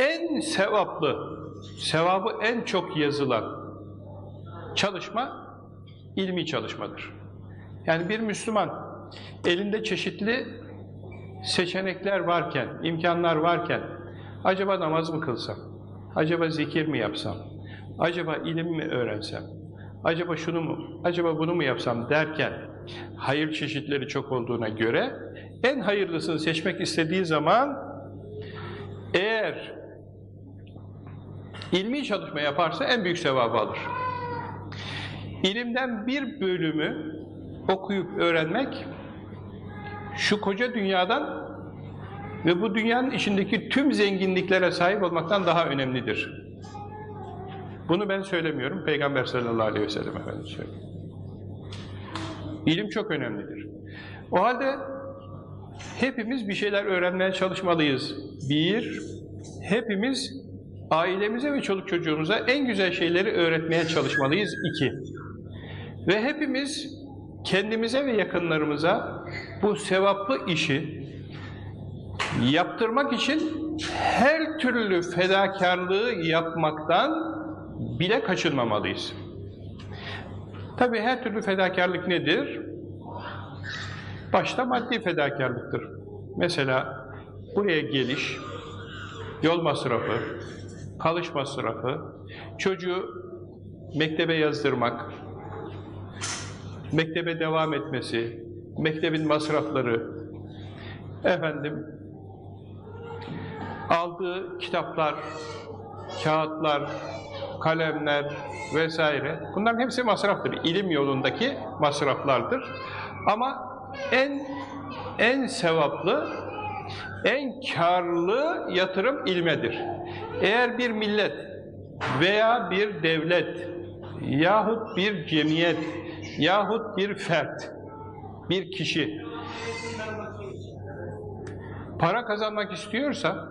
En sevaplı, sevabı en çok yazılan çalışma ilmi çalışmadır. Yani bir Müslüman elinde çeşitli seçenekler varken, imkanlar varken acaba namaz mı kılsam, acaba zikir mi yapsam, acaba ilim mi öğrensem, acaba şunu mu, acaba bunu mu yapsam derken hayır çeşitleri çok olduğuna göre en hayırlısını seçmek istediği zaman eğer ilmi çalışma yaparsa en büyük sevabı alır. İlimden bir bölümü okuyup öğrenmek şu koca dünyadan ve bu dünyanın içindeki tüm zenginliklere sahip olmaktan daha önemlidir. Bunu ben söylemiyorum, Peygamber sallallahu aleyhi ve sellem Efendimiz söylüyor. İlim çok önemlidir. O halde hepimiz bir şeyler öğrenmeye çalışmalıyız. Bir, hepimiz ailemize ve çoluk çocuğumuza en güzel şeyleri öğretmeye çalışmalıyız. İki, ve hepimiz kendimize ve yakınlarımıza bu sevaplı işi yaptırmak için her türlü fedakarlığı yapmaktan bile kaçınmamalıyız. Tabi her türlü fedakarlık nedir? Başta maddi fedakarlıktır. Mesela buraya geliş, yol masrafı, kalış masrafı, çocuğu mektebe yazdırmak, mektebe devam etmesi, mektebin masrafları, efendim, aldığı kitaplar, kağıtlar, kalemler vesaire, bunların hepsi masraftır. İlim yolundaki masraflardır. Ama en en sevaplı, en karlı yatırım ilmedir. Eğer bir millet veya bir devlet yahut bir cemiyet yahut bir fert, bir kişi para kazanmak istiyorsa,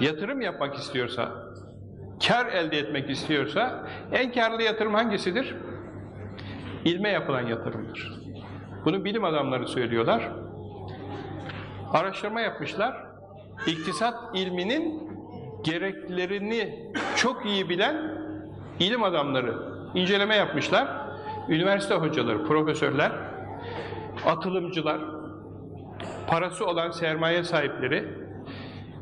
yatırım yapmak istiyorsa, kar elde etmek istiyorsa, en karlı yatırım hangisidir? İlme yapılan yatırımdır. Bunu bilim adamları söylüyorlar. Araştırma yapmışlar. İktisat ilminin gereklerini çok iyi bilen ilim adamları inceleme yapmışlar. Üniversite hocaları, profesörler, atılımcılar, parası olan sermaye sahipleri,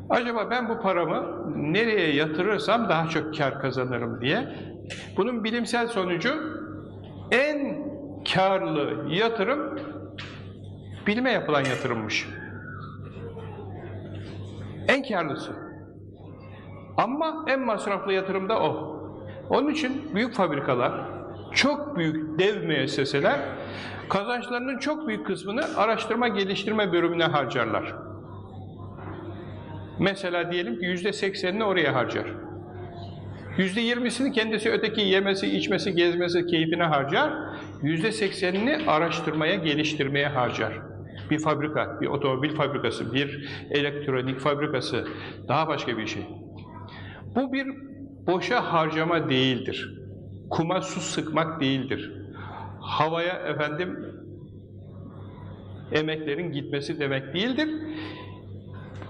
acaba ben bu paramı nereye yatırırsam daha çok kar kazanırım diye, bunun bilimsel sonucu en karlı yatırım, bilime yapılan yatırımmış. En karlısı. Ama en masraflı yatırım da o. Onun için büyük fabrikalar, çok büyük dev müesseseler kazançlarının çok büyük kısmını araştırma geliştirme bölümüne harcarlar. Mesela diyelim ki yüzde seksenini oraya harcar. Yüzde yirmisini kendisi öteki yemesi, içmesi, gezmesi, keyfine harcar. Yüzde seksenini araştırmaya, geliştirmeye harcar. Bir fabrika, bir otomobil fabrikası, bir elektronik fabrikası, daha başka bir şey. Bu bir boşa harcama değildir. Kuma su sıkmak değildir. Havaya efendim emeklerin gitmesi demek değildir.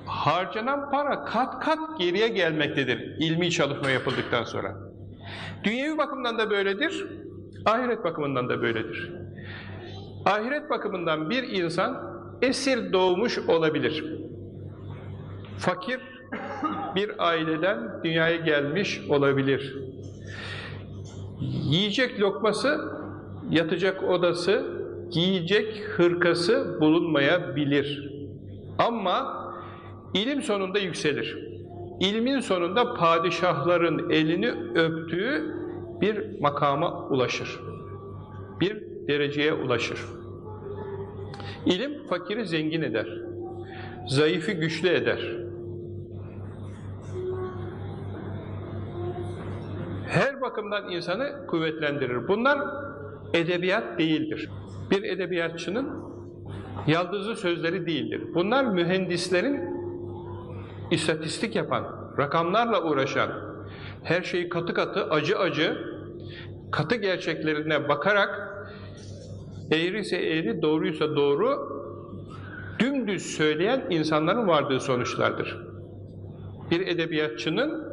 Harcanan para kat kat geriye gelmektedir ilmi çalışma yapıldıktan sonra. Dünyevi bakımdan da böyledir, ahiret bakımından da böyledir. Ahiret bakımından bir insan esir doğmuş olabilir. Fakir bir aileden dünyaya gelmiş olabilir. Yiyecek lokması, yatacak odası, giyecek hırkası bulunmayabilir. Ama ilim sonunda yükselir. İlmin sonunda padişahların elini öptüğü bir makama ulaşır. Bir dereceye ulaşır. İlim fakiri zengin eder. Zayıfı güçlü eder. her bakımdan insanı kuvvetlendirir. Bunlar edebiyat değildir. Bir edebiyatçının yaldızlı sözleri değildir. Bunlar mühendislerin istatistik yapan, rakamlarla uğraşan, her şeyi katı katı, acı acı, katı gerçeklerine bakarak eğriyse eğri, doğruysa doğru, dümdüz söyleyen insanların vardığı sonuçlardır. bir edebiyatçının,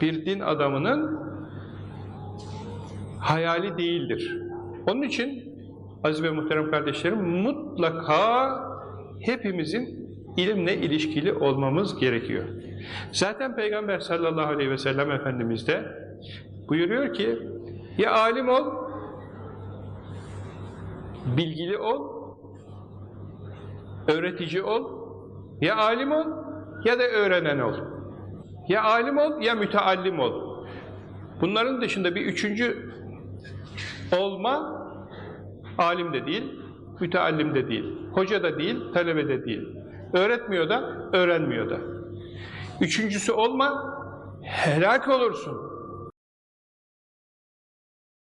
bir din adamının hayali değildir. Onun için aziz ve muhterem kardeşlerim mutlaka hepimizin ilimle ilişkili olmamız gerekiyor. Zaten Peygamber sallallahu aleyhi ve sellem Efendimiz de buyuruyor ki ya alim ol, bilgili ol, öğretici ol, ya alim ol ya da öğrenen ol. Ya alim ol ya müteallim ol. Bunların dışında bir üçüncü olma alim de değil, müteallim de değil, hoca da değil, talebe de değil. Öğretmiyor da, öğrenmiyor da. Üçüncüsü olma, helak olursun.